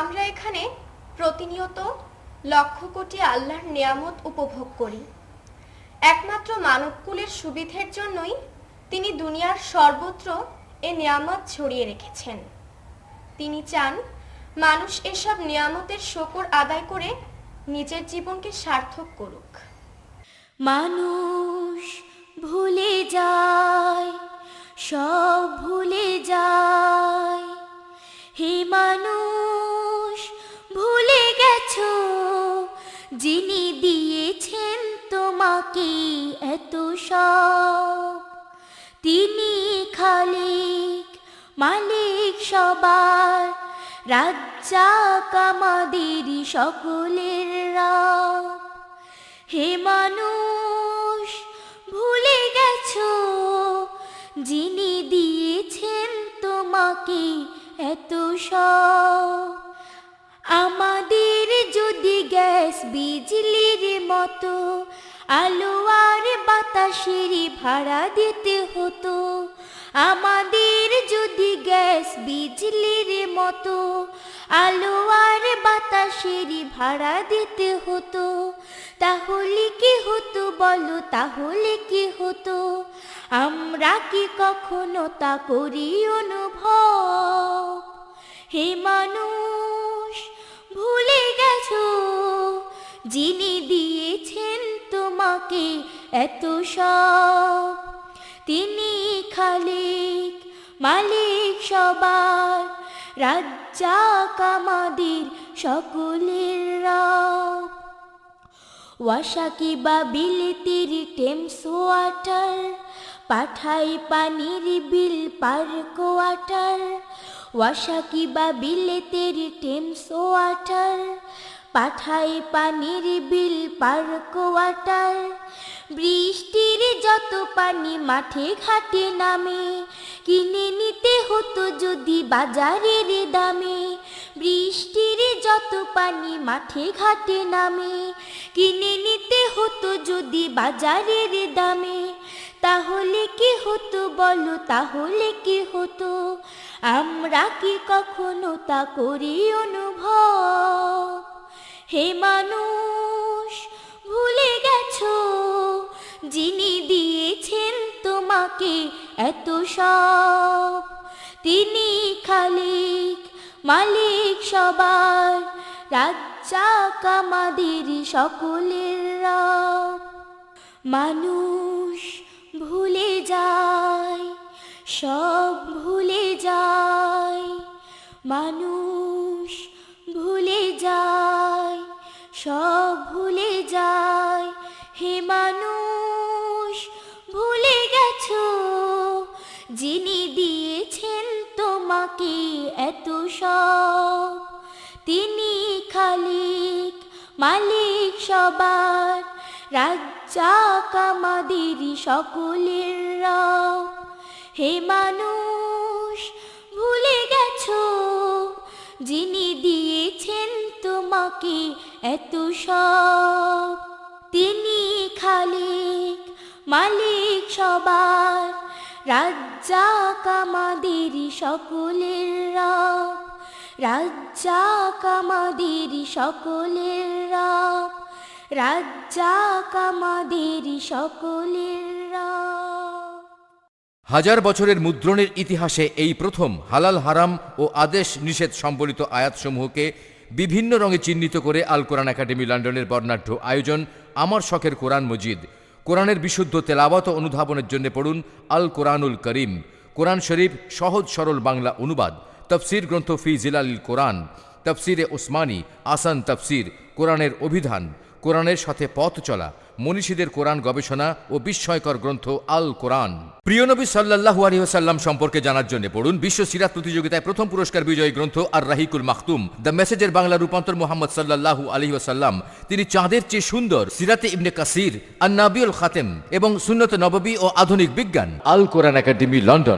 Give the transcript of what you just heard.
আমরা এখানে প্রতিনিয়ত লক্ষ কোটি আল্লাহর নিয়ামত উপভোগ করি। একমাত্র মানবকুলের সুবিধের জন্যই তিনি দুনিয়ার সর্বত্র এ নিয়ামত ছড়িয়ে রেখেছেন। তিনি চান মানুষ এসব নিয়ামতের শকর আদায় করে নিজের জীবনকে সার্থক করুক। মানুষ ভুলে যায়, সব ভুলে যায়। সব তিনি খালিক, মালিক সবার, রাজ্জাক আমাদের সকলের রাব। হে মানুষ, ভুলে গেছো, যিনি দিয়েছেন তোমাকে এত সব। আমাদের যদি গ্যাস বিজলির মতো আলো আর বাতাসের ভাড়া দিতে হতো। আমাদের যদি গ্যাস বিজলির মতো আলো আর বাতাসের ভাড়া দিতে হতো। তাহলে কি হতো বলো? তাহলে কি হতো? আমরা কি কখনো তা করি অনুভব? হে মানুষ, ভুলে গেছো, যিনি এত সব। তিনি খালিক, মালিক সবার রাজ্জাক আমাদের সকলের রব। ওয়াসাকি বা বিলিতির টেমস ওয়াটার পাঠাই পানির বিল পার কোয়াটার। ওয়াসাকি বা বিলেতের টেমস ওয়াটার পাঠাই পানির বিল পার কোয়াটার। বৃষ্টির যত পানি মাঠে ঘাটে নামে, কিনে নিতে হতো যদি বাজারের দামে। বৃষ্টির যত পানি মাঠে ঘাটে নামে, কিনে নিতে হতো যদি বাজারের দামে। তাহলে কি হতো বলো, তাহলে কি হতো? আমরা কি কখনো তা করি অনুভব? হে মানুষ তোমাকে এত সব। তিনি খালিক, মালিক সবার রাজ্জাক আমাদের সকলের রব। মানুষ ভুলে যায়, সব ভুলে যায়। মানুষ ভুলে যায়, সব যিনি দিয়েছেন তোমাকে এত সব, তিনি খালিক, মালিক সবার রাজ্জাক আমাদের সকলের রব। হে মানুষ, ভুলে গেছো, যিনি দিয়েছেন তোমাকে এত সব, তিনি খালিক, মালিক সবার রাজ্জাক আমাদের সকলের রব। রাজ্জাক আমাদের সকলের রব। রাজ্জাক আমাদের সকলের রব। হাজার বছরের মুদ্রণের ইতিহাসে এই প্রথম হালাল হারাম ও আদেশ নিষেধ সম্বলিত আয়াতসমূহকে বিভিন্ন রঙে চিহ্নিত করে আল কোরআন একাডেমি লন্ডনের বর্ণাঢ্য আয়োজন, আমার শখের কোরআন মজিদ। কোরআনের বিশুদ্ধ তেলাবত অনুধাবনের জন্য পড়ুন আল কোরআনুল করিম। কোরআন শরীফ সহজ সরল বাংলা অনুবাদ। তফসির গ্রন্থ ফি জিলাল কোরআন। তফসিরে ওসমানী আসান তফসির, কোরআনের অভিধান। কোরআনের সাথে পথ চলা, মনীষীদের কোরআন গবেষণা ও বিস্ময়কর গ্রন্থ আল কোরআন। প্রিয় নবী সাল্লাহু আলহিহাসাল্লাম সম্পর্কে জানার জন্য পড়ুন বিশ্ব সিরাত প্রতিযোগিতায় প্রথম পুরস্কার বিজয়ী গ্রন্থ আর রাহিকুল মাহতুম দ্য মেসেজের বাংলা রূপান্তর মোহাম্মদ সাল্লাহু আলহিহাসাল্লাম তিনি চাঁদের চেয়ে সুন্দর সিরাতে ইবনে কাসির আর নাবিউল খাতেম এবং সুন্নত নববী ও আধুনিক বিজ্ঞান। আল কোরআন একাডেমি, লন্ডন।